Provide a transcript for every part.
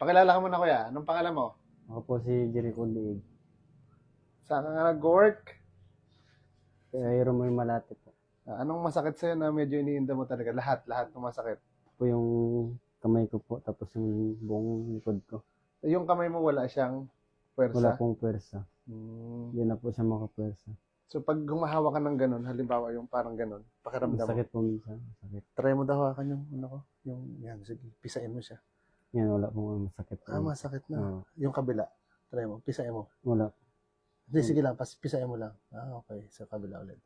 Pakilala ka muna kuya. Anong pangalan mo? Ako po si Jericho Liig. Saan ka nga nag-work? Kaya mo yung malati po. Ah, Anong masakit sa'yo na medyo iniinda mo talaga? Lahat, lahat ng masakit. Po yung kamay ko po, tapos yung buong likod ko. Yung kamay mo wala siyang Wala pwersa. pong pwersa. Hmm. Hindi na po siya makapwersa. So pag gumahawa ka ng ganun, halimbawa yung parang ganun, pakiramdam mo. Masakit po minsan. Masakit. Try mo daw hawakan yung ano ko. Yung, yan, sige, pisain mo siya. Yan, wala pong masakit po. Ah, masakit na. Oo, Yung kabila. Try mo, pisain mo. wala. Hindi, sige lang, pas, pisain mo lang. Ah, okay. Sa kabila ulit.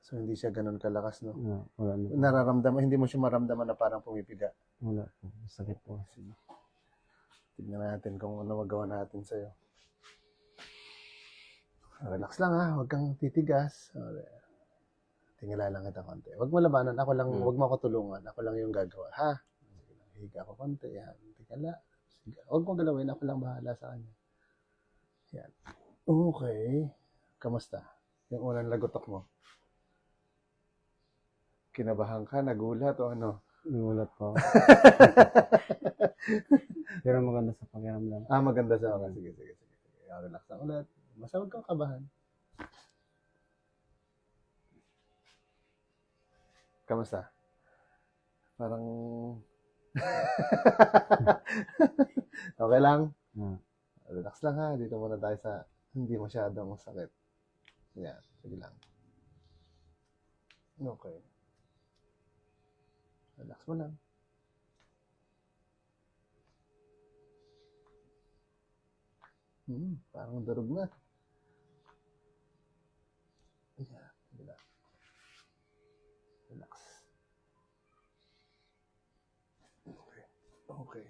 So, hindi siya ganun kalakas, no? Wala, wala na. Nararamdaman, hindi mo siya maramdaman na parang pumipiga. Wala po. Masakit po. Sige. Tignan natin kung ano magawa natin sa'yo. Relax lang ha, huwag kang titigas. Okay. Tingala lang kita konti. Huwag mo labanan, ako lang, Hmm. huwag mo ako tulungan. Ako lang yung gagawa, ha? Higa ako konti, yan. Tingala. Sige. Huwag mo galawin, ako lang bahala sa kanya. Yan. Okay. Kamusta? Yung unang lagotok mo? Kinabahan ka, nagulat o ano? Nagulat po. Pero maganda sa pakiramdam. Ah, maganda sa akin. Sige, sige, sige. sige. Ah, Relax lang ulit. Basta huwag kang kabahan. Kamusta? Parang... okay lang? Ah. Relax lang ha. Dito muna tayo sa hindi masyadong sakit. Yan. Sige lang. Okay. Relax mo lang. Hmm, parang durog na. Okay.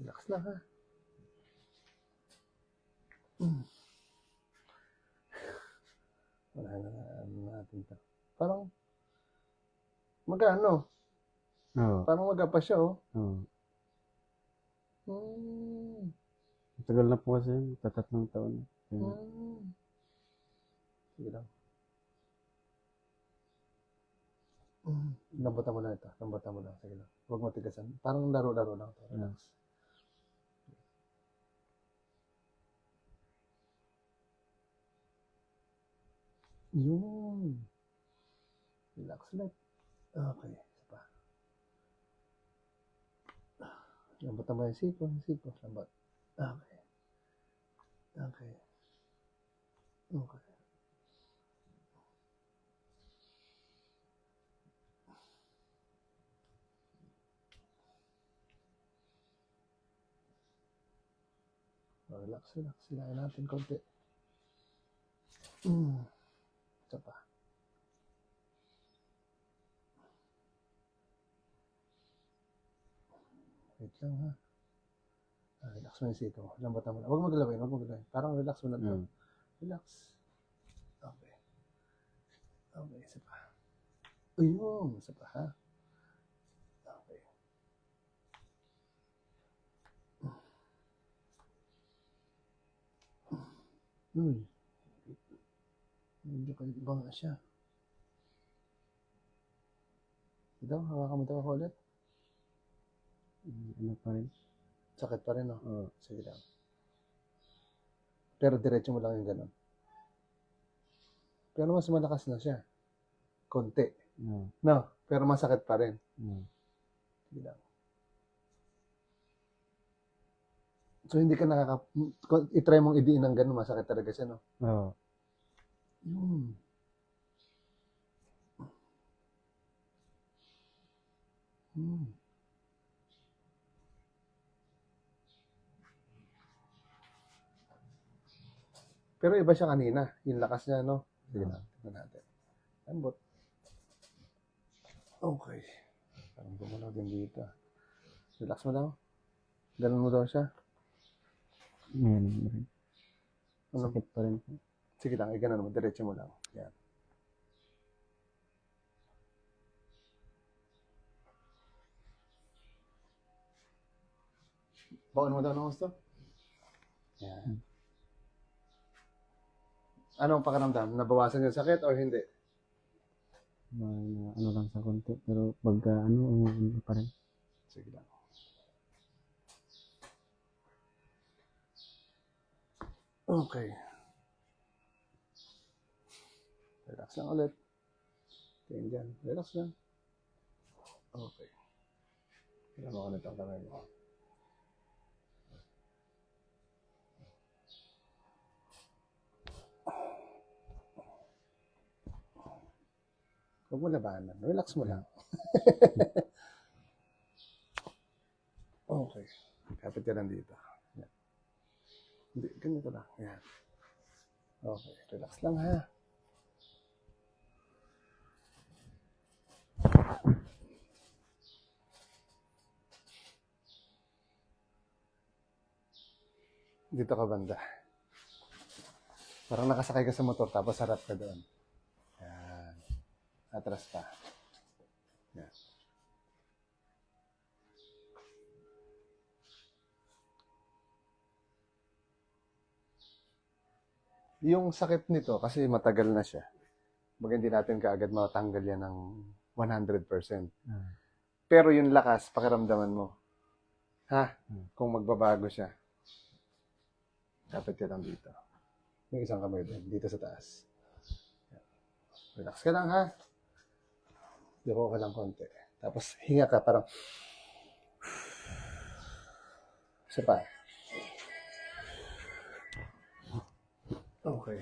Relax lang ha. Hmm. Wala na nga ano natin to. Parang magano? Oo. Parang magapa siya oh. Oo. Hmm. Tagal na po kasi yun. Tatatlong taon. Yun. Hmm. Sige lang. Lambutan mo lang ito. Lambutan mo lang. Sige lang. Huwag mo tigasan. Parang laro-laro lang. to. Relax. Yun. Relax ulit. Okay. Isa pa. Lambutan mo yung siko. Siko. Lambat. Okay. Okay. Okay. Relax, relax. Silayan natin konti. Mm. Isa pa. Wait lang ha. Ah, relax mo yung siko. Lambatan mo lang. Huwag mo galawin, huwag mo galawin. Parang relax mo lang. to. Relax. Okay. Okay, isa pa. Ayun, isa pa ha. Okay. Uy. Medyo kayo iba nga siya. Ito, ito ako ulit. Ano pa rin? Sakit pa rin, oh. Oo. Sige lang. Pero diretso mo lang yung ganun. Pero mas malakas na siya. Konti. Oo. No, pero masakit pa rin. Oo. Sige lang. So, hindi ka nakaka... I-try mong idiin ng ganun, masakit talaga siya, no? Oo. Yun. Hmm. Pero iba siya kanina. Yung lakas niya, no? Sige na. Tignan natin. Lambot. Okay. Parang gumalaw din dito. Relax mo daw. Ganun mo daw siya. Ngayon na rin. Ano? Sakit pa rin. Sige lang, eh, ganun mo. Diretso mo lang. Yan. Baon mo daw ng gusto. Yan. Anong pakiramdam? Nabawasan yung sakit o hindi? Na, na, ano lang sa konti. Pero pagka ano, ano, ano pa rin. Sige lang. Okay. Relax lang ulit. Tingin dyan. Relax lang. Okay. Kailan mo ulit ang kamay mo. Huwag mo labanan. Relax mo lang. Okay. Kapit ka lang dito. Yan. Hindi, ganito lang. Yan. Okay. Relax lang ha. Dito ka banda. Parang nakasakay ka sa motor tapos harap ka doon. Atras pa. Yan. Yung sakit nito, kasi matagal na siya. Baga hindi natin kaagad matanggal yan ng 100%. Ah. Pero yung lakas, pakiramdaman mo. Ha? Hmm. Kung magbabago siya. Dapat ka lang dito. Yung isang kamay din, dito sa taas. Relax ka lang ha. Dito ka lang konti. Tapos hinga ka parang isa pa. Okay.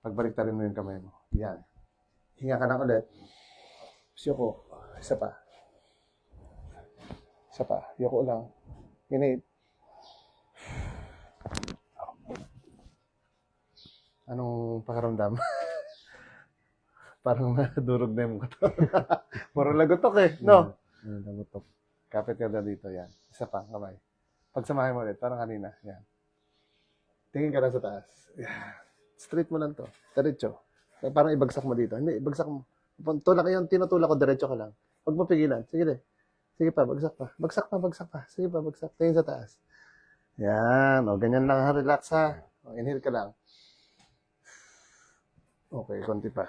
Pagbalik rin mo yung kamay mo. Yan. Hinga ka lang ulit. Siyoko. Isa pa. Isa pa. Yoko lang. Inhale. Anong pakiramdam? Parang nadurog na yung katawan. Puro lagotok eh. No? Ano, nagutok. Kapit ka na dito. Yan. Isa pa. Kamay. Pagsamahin mo ulit. Parang kanina. Yan. Tingin ka lang sa taas. Yan. Straight mo lang to. Diretso. Parang ibagsak mo dito. Hindi, ibagsak mo. Tulak yung tinutulak ko, diretso ka lang. Huwag mo pigilan. Sige na. Sige pa, bagsak pa. Bagsak pa, bagsak pa. Sige pa, bagsak. Tingin sa taas. Yan. O, ganyan lang. Relax ha. O, inhale ka lang. Okay, konti pa.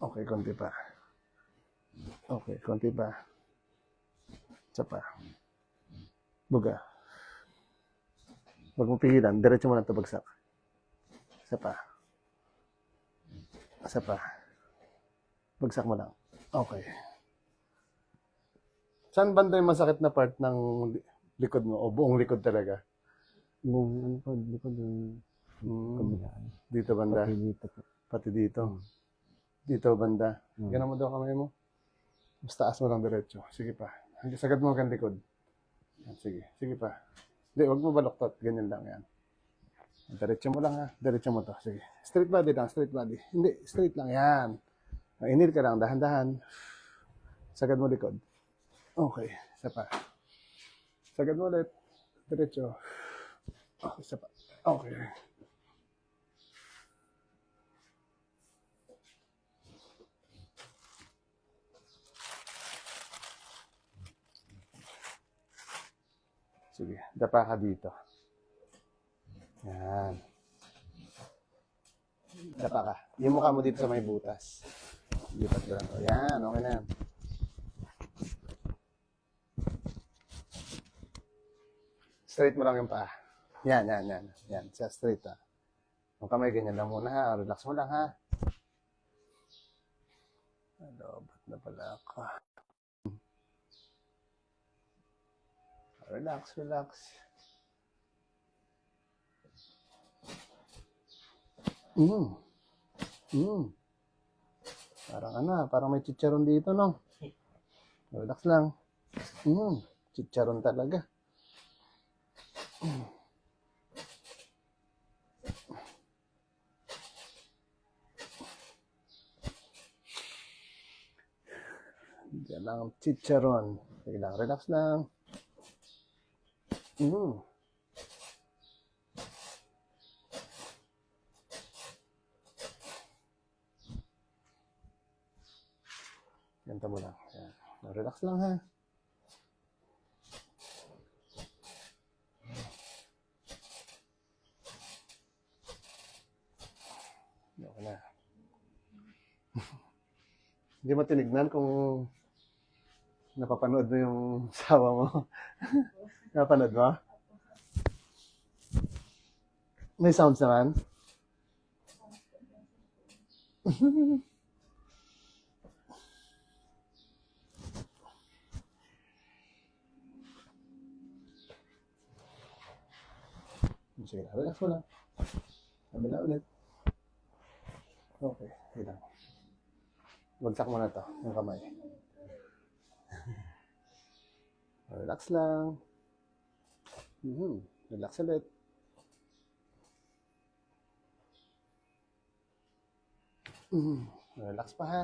Okay, konti pa. Okay, konti pa. Isa pa. Buga. Huwag mo pigilan. Diretso mo lang ito bagsak. Isa pa. Isa pa. Bagsak mo lang. Okay. Saan banda yung masakit na part ng li- likod mo? O buong likod talaga? Ano po, likod yung Hmm, dito banda. Pati dito. Pati dito. Dito banda. Hmm. Ganun mo daw kamay mo. Mas taas mo lang diretso. Sige pa. Hanggang sagad mo hanggang likod. Sige. Sige pa. Hindi, wag mo baloktot. Ganyan lang yan. Diretso mo lang ha. Diretso mo to. Sige. Straight body lang. Straight body. Hindi. Straight lang. Yan. Inhale ka lang. Dahan-dahan. Sagad mo likod. Okay. Isa pa. Sagad mo ulit. Diretso. Okay. Isa pa. Okay. Sige, dapa ka dito. Yan. Dapa ka. Yung mukha mo dito sa may butas. Lipat ko lang. Yan, okay na yan. Straight mo lang yung paa. Yan, yan, yan. Yan, siya straight ha. Yung kamay ganyan lang muna ha. Relax mo lang ha. Ano, ba't na pala ako? Relax, relax. Mm. Mm. Parang ano, parang may chicharon dito, no? Relax lang. Mm. Chicharon talaga. Mm. Diyan lang ang chicharon. Sige lang, relax lang. Mm. Ganito mo lang. Yan. Relax lang ha. na. Hindi mo tinignan kung napapanood mo yung sawa mo. napapanood mo? May sounds naman? Sige relax mo lang. Kabila ulit. Okay, sige lang. Bagsak mo na to, yung kamay. relax lang. Mhm, Relax ulit. Mhm, Relax pa ha.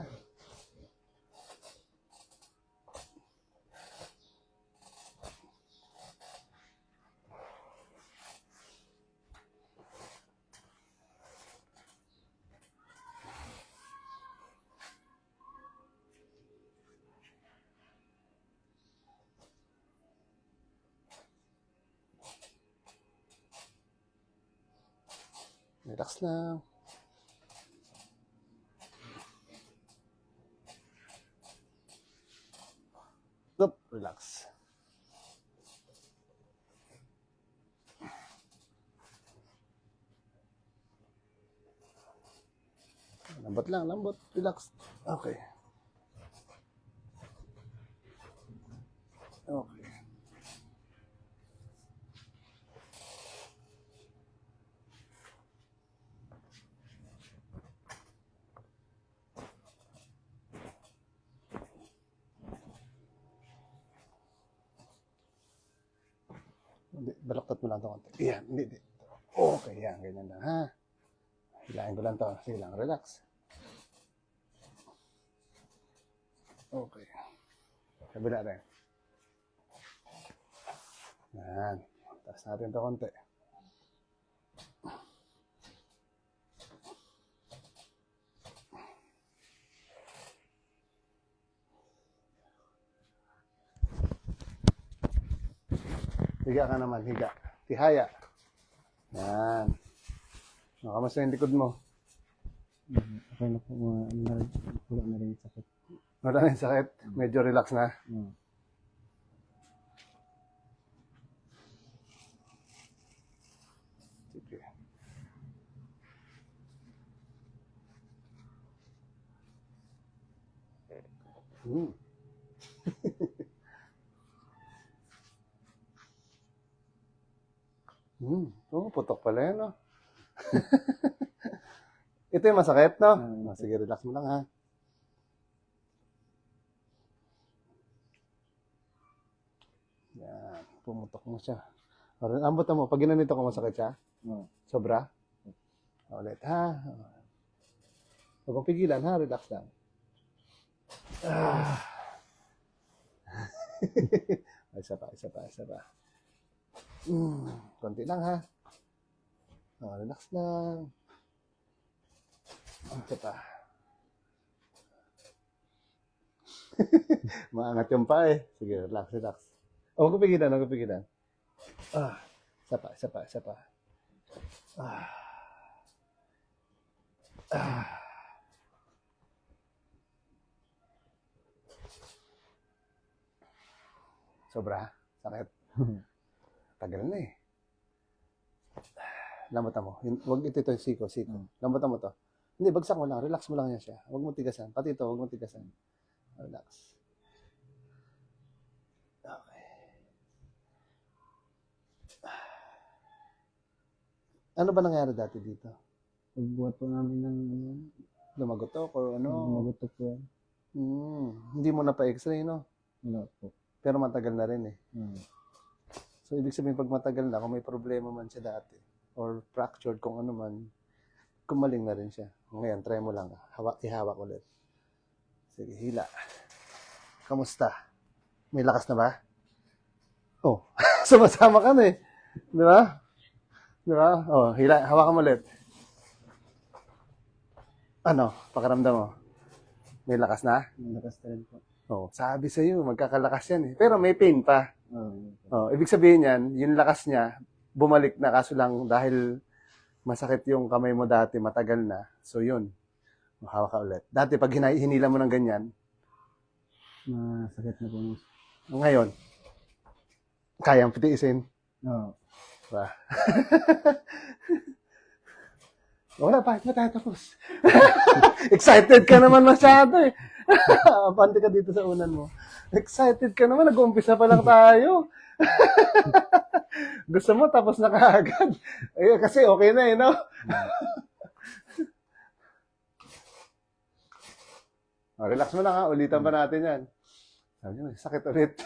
Relax lang. Relax. Lambot lang, lambot. Relax. Okay. Okay. Hindi, balaktot mo lang ito. Yan, hindi, hindi. Okay, yan, ganyan lang, ha? Hilahin ko lang to. Sige lang, relax. Okay. Kabila rin. Yan. Taas natin to konti. Higa ka naman, higa. Tihaya. Yan. O, kamusta yung likod mo? Okay na po, mga ano na rin, wala na rin yung sakit. Wala na yung sakit? Medyo relax na? Oo. Sige. Hmm. hmm. Oo, putok pala yan, no? Ito yung masakit, no? Ah, Ah, sige, relax mo lang, ha? Yan, pumutok mo siya. Ambot mo, pag ginanito ko masakit siya? Oo. Sobra? Ulit, ha? Huwag kong pigilan, ha? Relax lang. Ah. isa pa, isa pa, isa pa. Mm, konti lang, ha? Oh, relax lang. Isa pa. Maangat yung pa, eh. Sige, relax, relax. Oh, kong pigilan, kong pigilan. Ah, isa pa, isa pa, isa pa. Ah. Ah. Sobra? Sakit? Tagal na eh. Lambatan mo. Yun- Huwag ito ito, siko, siko. Hmm. Lambatan mo to. Hindi, bagsak mo lang. Relax mo lang yan siya. Huwag mo tigasan. Pati ito, huwag mo tigasan. Relax. Okay. Ano ba nangyari dati dito? Pagbuhat po namin ng ano, Lumagotok or ano? magutok po yan. Hmm, hindi mo na pa-x-ray, no? Wala po. Pero matagal na rin eh. Oo. So, ibig sabihin, pag matagal na, kung may problema man siya dati, or fractured kung ano man, kumaling na rin siya. Ngayon, try mo lang. Hawak, ihawak ulit. Sige, hila. Kamusta? May lakas na ba? Oh, sumasama ka na eh. Di ba? Di ba? Oh, hila, hawakan mo ulit. Ano, pakiramdam mo? May lakas na? Malakas na rin po. Oh, sabi sa iyo, magkakalakas yan eh. Pero may pain pa. Po. Oh, ibig sabihin yan, yung lakas niya, bumalik na kaso lang dahil masakit yung kamay mo dati, matagal na. So yun, hawak ka ulit. Dati pag hinila mo ng ganyan, Masakit na po. ngayon, kayang pitiisin. Oo. Diba? Wala pa, matatapos. Excited ka naman masyado eh. Abante ka dito sa unan mo. Excited ka naman, nag-umpisa pa lang tayo. Gusto mo, tapos na kaagad. Eh, kasi okay na eh, no? oh, relax mo lang ha, ulitan pa natin yan. Sabi niyo, sakit ulit.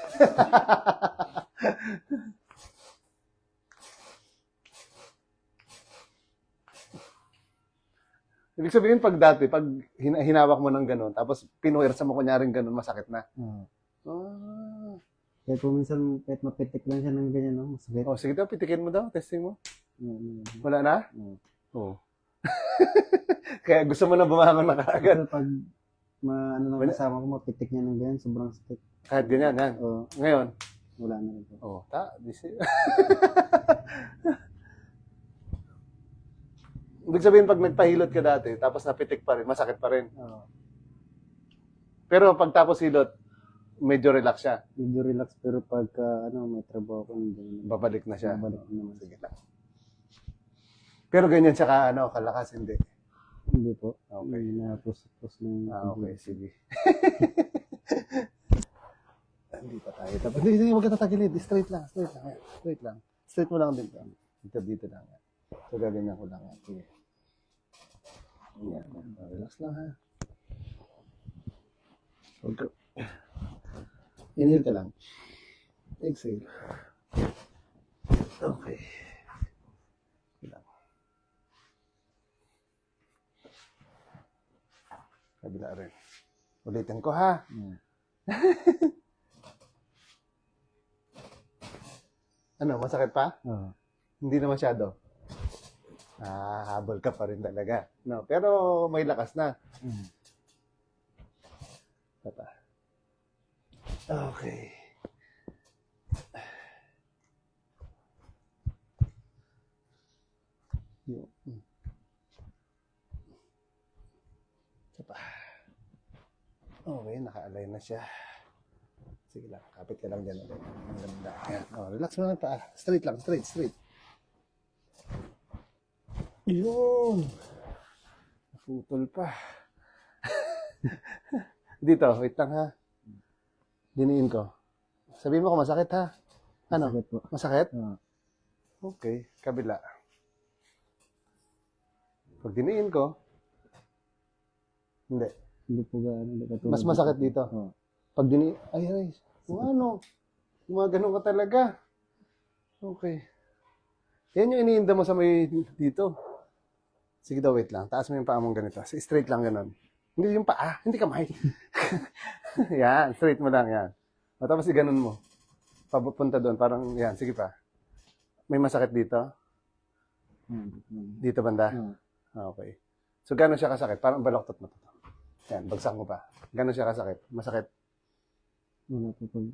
Ibig sabihin, pag dati, pag hina- hinawak mo ng ganun, tapos pinuwersa mo kunyaring ganun, masakit na. Oo. Ah. Kaya po minsan, kahit mapitik lang siya ng ganyan, no? Masakit. Oh, sige daw, pitikin mo daw, testing mo. Oo, oo. Wala na? Oo. Oo. Kaya gusto mo na bumangon na kaagad. Pero pag ma, ano Wala. nang kasama ko, mapitik niya ng ganyan, sobrang sakit. Kahit ganyan, yan. Oo, Ngayon, wala na rin po. oh, ta, di si... Ibig sabihin, pag nagpahilot ka dati, tapos napitik pa rin, masakit pa rin. Oo. Pero pag tapos hilot, medyo relax siya. Medyo relax, pero pagka, ano, may trabaho ko, hindi na. Babalik na siya. Babalik na naman. Sige lang. Pero ganyan siya ka, ano, kalakas, hindi. Hindi po. Okay. Hindi na pusok-pos ng... Ah, okay, sige. Hindi pa tayo. Tapos, hindi, hindi, huwag ka tatagilid. Straight lang, straight lang. Straight lang. Straight mo lang din. Dito, dito lang. So, gaganyan ko lang. Sige. Ayan. Relax lang, ha. Huwag ka. Inhale ka lang. Exhale. Okay. Okay lang. Kabila rin. Ulitin ko, ha. Yeah. Ano, masakit pa? Oo. Hindi na masyado. Ah, habol ka pa rin talaga. No, pero may lakas na. Mm. Tata. Okay. Yun. Pa. Okay, naka-align na siya. Sige lang, kapit ka lang dyan ulit. Ang ganda. Oh, relax mo lang pa. Straight lang, straight, straight. Yun. Naputol pa. Dito, wait lang ha. Diniin ko. Sabihin mo kung masakit ha. Ano? Sakit po. Masakit? Oo. Okay, kabila. Pag diniin ko, hindi. Hindi po gaano. Mas masakit dito. Oo. Pag dini... Ay, ay. Kung ano. Gumagano ka talaga. Okay. Yan yung iniinda mo sa may dito. Sige daw, wait lang. Taas mo yung paa mong ganito. Straight lang ganun. Hindi yung paa. Hindi kamay. yan. Straight mo lang. Yan. O, tapos ganun mo. Papunta doon. Parang, yan. Sige pa. May masakit dito? Dito banda? Oo. Ah, Okay. So, gano'n siya kasakit? Parang baloktot mo to. Yan, bagsak mo pa. Gano'n siya kasakit? Masakit. Wala po pag...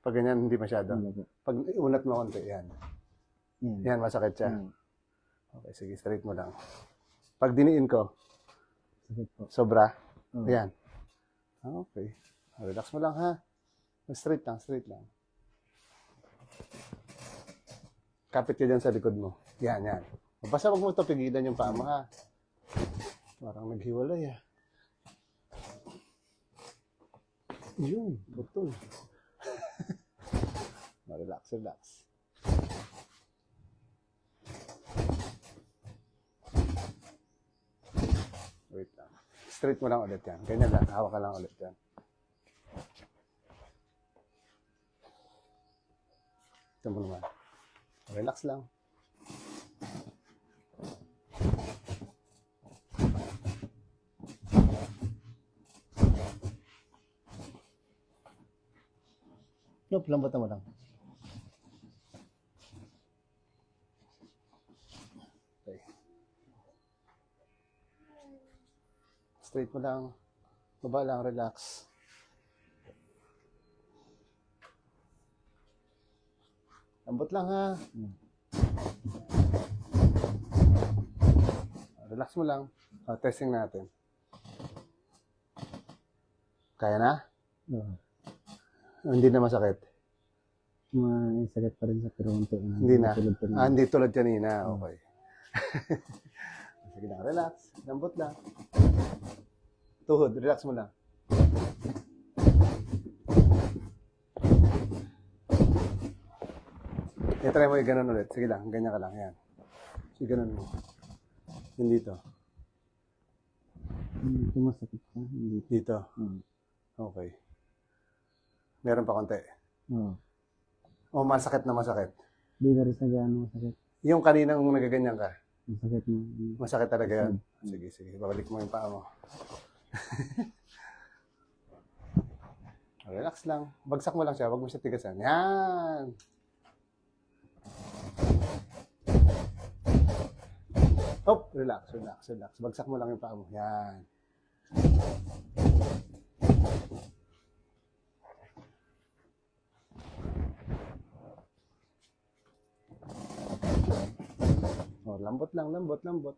Pag ganyan, hindi masyado. Pag unat mo konti, yan. Yan. Masakit siya. Oo. Okay, sige, straight mo lang. Pag diniin ko, sobra. Oo. Yan. Ah, Okay. Relax mo lang, ha? Straight lang, straight lang. Kapit ka dyan sa likod mo. Yan, yan. Basta wag mo ito pigilan yung paa mo, ha? Parang naghiwalay, ah. Yun, putol. relax, relax. Wait lang. Straight mo lang ulit yan. Ganyan lang. Hawak ka lang ulit yan. Ito mo naman. Relax lang. Nope, lambat mo lang. Okay. Straight mo lang. Baba lang, relax. Lambot lang ha. relax mo lang. O, testing natin. Kaya na? Oo. Hindi na masakit. May sakit pa rin sa pero unti na. Hindi na. Tulad pa rin. Ah, hindi tulad kanina. Okay. Sige lang, relax. Lambot lang. Tuhod, relax mo lang. I-try mo yung ganun ulit. Sige lang, ganyan ka lang. Yan. Sige, ganun mo. Yun dito. Hmm, sumasakit pa. Hindi. Dito. Hmm. Okay. Meron pa konti. Oo. O, masakit na masakit. Hindi na rin sa masakit. Yung kaninang nagaganyan ka, Masakit. Hmm. masakit talaga yan. Sige, sige. Babalik mo yung paa mo. Relax lang. Bagsak mo lang siya. Huwag mo siya tigasan. Yan. Hop, relax, relax, relax. Bagsak mo lang yung paa mo. Yan. Oh, lambot lang, lambot, lambot.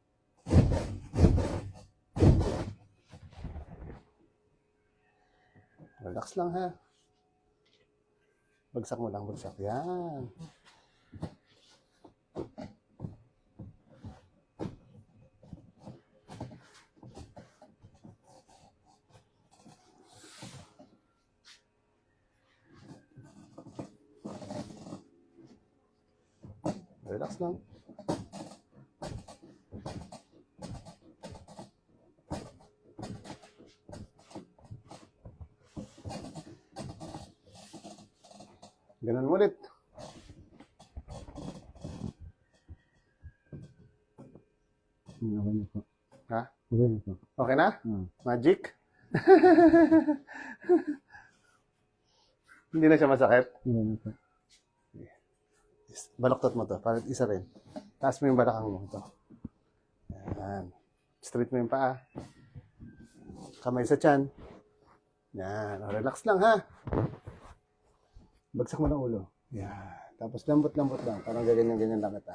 Relax lang ha. Bagsak mo lang, bagsak. Yan. Relax lang. Ganun ulit. Okay na po. Ha? Okay na. Okay na? Magic? Hindi na siya masakit. Okay na po. Balaktot mo to. Para isa rin. Taas mo yung balakang mo. Ito. Yan. Straight mo yung paa. Kamay sa tiyan. Yan. Relax lang ha. Bagsak mo ng ulo. Yan. Tapos lambot-lambot lang. Parang gaganyan-ganyan lang kita.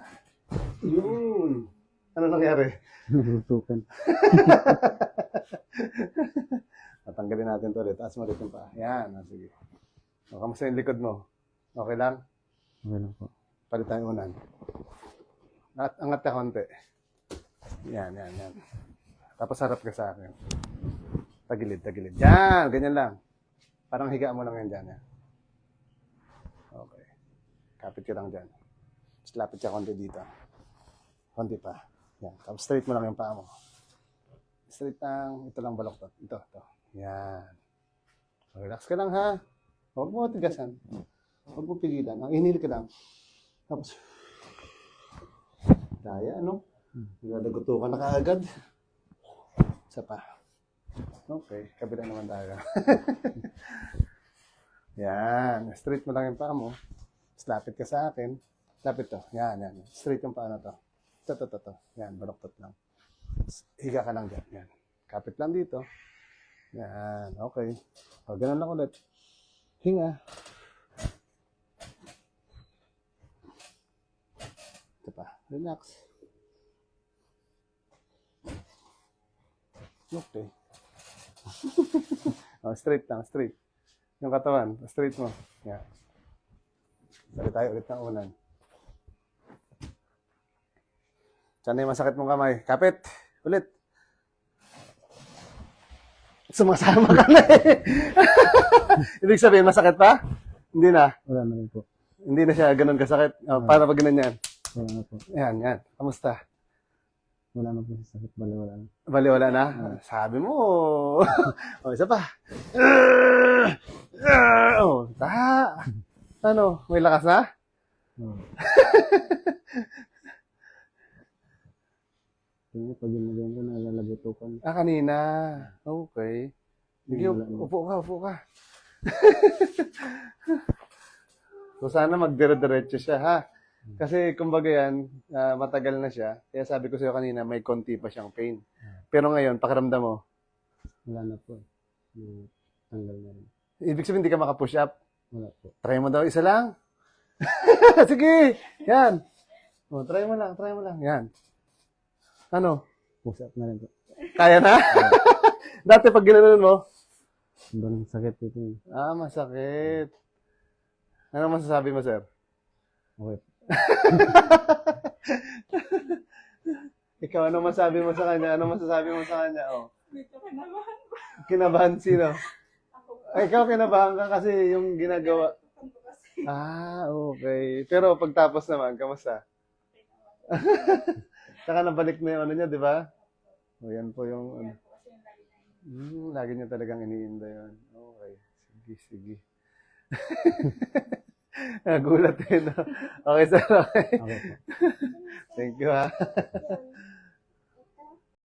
Yun. Ano nangyari? Natutukan. Tatanggalin natin to ulit. Taas mo ulit yung paa. Yan. O, sige. O, kamusta yung likod mo? Okay lang? Okay lang po. Palit tayo unan. At angat ka konti. Yan, yan, yan. Tapos harap ka sa akin. Tagilid, tagilid. Yan, ganyan lang. Parang higa mo lang yan dyan. Yan. Kapit ka lang dyan. Tapos lapit ka konti dito. Konti pa. Yan. Tapos straight mo lang yung paa mo. Straight lang. Ito lang baloktot. Ito, ito. Yan. Relax ka lang ha. Huwag mo tigasan. Huwag mo pigilan. Ang inhale ka lang. Tapos, daya, ano? Nadaguto ka na kaagad. Isa pa. Okay, kabila naman tayo. yan, straight mo lang yung paa mo. Tapos lapit ka sa akin. Lapit to. Yan, yan. Straight yung paa na to. Ito, ito, ito. Yan, baloktot lang. Higa ka lang dyan. Yan. Kapit lang dito. Yan, okay. O, ganun lang ulit. Hinga. Ito pa. Relax. Okay. oh, straight lang, straight. Yung katawan, straight mo. Yan. Balik tayo ulit ng unan. Saan na masakit mong kamay? Kapit. Ulit. Sumasama ka na eh. Ibig sabihin, masakit pa? Hindi na. Wala na rin po. Hindi na siya ganun kasakit. Oh, para pag ganun yan. Wala na po. Yan, yan. Kamusta? Wala na po sa sakit. Bali, wala na. Bali, wala na? Sabi mo. o, isa pa. oh, ta. Ano, may lakas na? Oo. Kaya pag ginagawa ko, nalalagutukan. Ah, kanina. Okay. Sige, upo ka, upo ka. so, sana magdire-diretso siya, ha? Kasi, kumbaga yan, ah, matagal na siya. Kaya sabi ko sa'yo kanina, may konti pa siyang pain. Pero ngayon, pakiramdam mo, Wala na po. Yung tanggal na rin. ibig sabihin, hindi ka makapush up. Wala po. Try mo daw isa lang. Sige. Yan. O, try mo lang, try mo lang. Yan. Ano? push up na rin po. Kaya na? Dati pag ginanon mo, Sobrang sakit ito. eh. ah, masakit. Ano masasabi mo, sir? Okay. Ikaw, ano masabi mo sa kanya? Ano masasabi mo sa kanya? Oh. Medyo kinabahan ko. Kinabahan sino? Ikaw kinabahan ka kasi yung ginagawa. Ah, okay. Pero pagtapos naman, kamusta? Saka nabalik na yung ano niya, di ba? O, yan po yung ano. Hmm, lagi niya talagang iniinda yun. Okay. Sige, sige. Nagulat eh, no? Okay, sir. Okay. Okay. Thank you, ha.